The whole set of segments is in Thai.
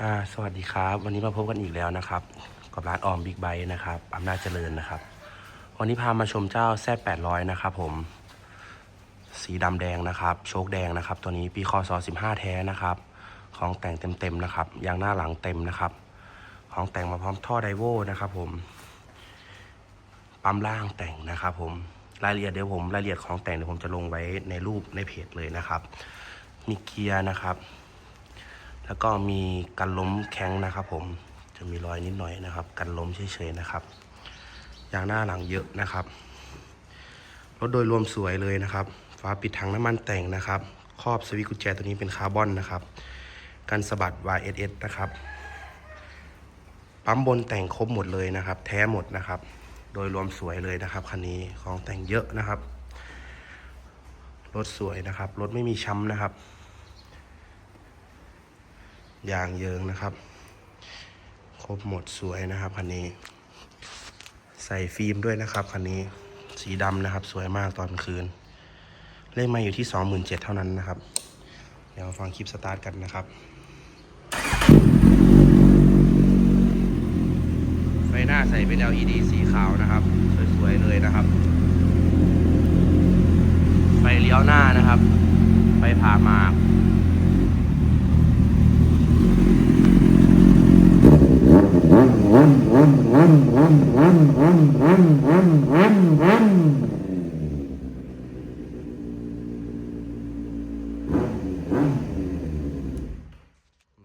อ่าสวัสดีครับ วันนี้มาพบกันอีกแล้วนะครับ กับร้านออมบิ๊กไบค์นะครับอำนาจเจริญนะครับ วันนี้พามาชมเจ้าแซด800นะครับผม สีดำแดงนะครับ โชคแดงนะครับ ตัวนี้ปีคศ15แท้นะครับ ของแต่งเต็มๆนะครับ ยางหน้าหลังเต็มนะครับ ของแต่งมาพร้อมท่อไดโวนะครับ ผม ปั๊มล่างแต่งนะครับ ผม รายละเอียดเดี๋ยวผมรายละเอียดของแต่งเดี๋ยวผมจะลงไว้ในรูปในเพจเลยนะครับ มีเกียร์นะครับ แล้วก็มีกันล้มแข้งนะครับผมจะมีรอยนิดหน่อยนะครับ กันล้มเฉยๆนะครับยางหน้าหลังเยอะนะครับรถโดยรวมสวยเลยนะครับฝาปิดถังน้ำมันแต่งนะครับ ครอบสวิตช์กุญแจตัวนี้เป็นคาร์บอนนะครับกันสะบัด YSS นะครับปั๊มบนแต่งครบหมดเลยนะครับ แท้หมดนะครับ โดยรวมสวยเลยนะครับคันนี้ของแต่งเยอะนะครับรถสวยนะครับรถไม่มีช้ำนะครับ ยางเยิงนะครับ ครบหมดสวยนะครับคันนี้ ใส่ฟิล์มด้วยนะครับคันนี้สีดำนะครับ สวยมากตอนคืน เลขไมาอยู่ที่27,000เท่านั้นนะครับ เดี๋ยวมาฟังคลิปสตาร์ทกันนะครับไฟหน้าใส่เป็น LED สีขาวนะครับ สวยๆเลยนะครับไฟเลี้ยวหน้านะครับ ไฟผ่ามา ห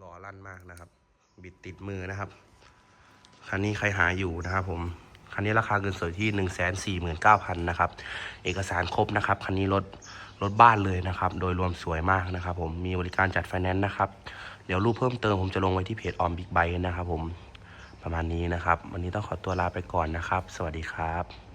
ล่อลั่นมากนะครับ บิดติดมือนะครับ คันนี้ใครหาอยู่นะครับผม คันนี้ราคาเกินสดที่หนึ่งแสนสี่หมื่นเก้าพันนะครับ เอกสารครบนะครับ คันนี้รถรถบ้านเลยนะครับ โดยรวมสวยมากนะครับ ผม มีบริการจัดไฟแนนซ์นะครับ เดี๋ยวรูปเพิ่มเติมผมจะลงไว้ที่เพจออมบิ๊กไบนะครับผม ประมาณนี้นะครับ วันนี้ต้องขอตัวลาไปก่อนนะครับ สวัสดีครับ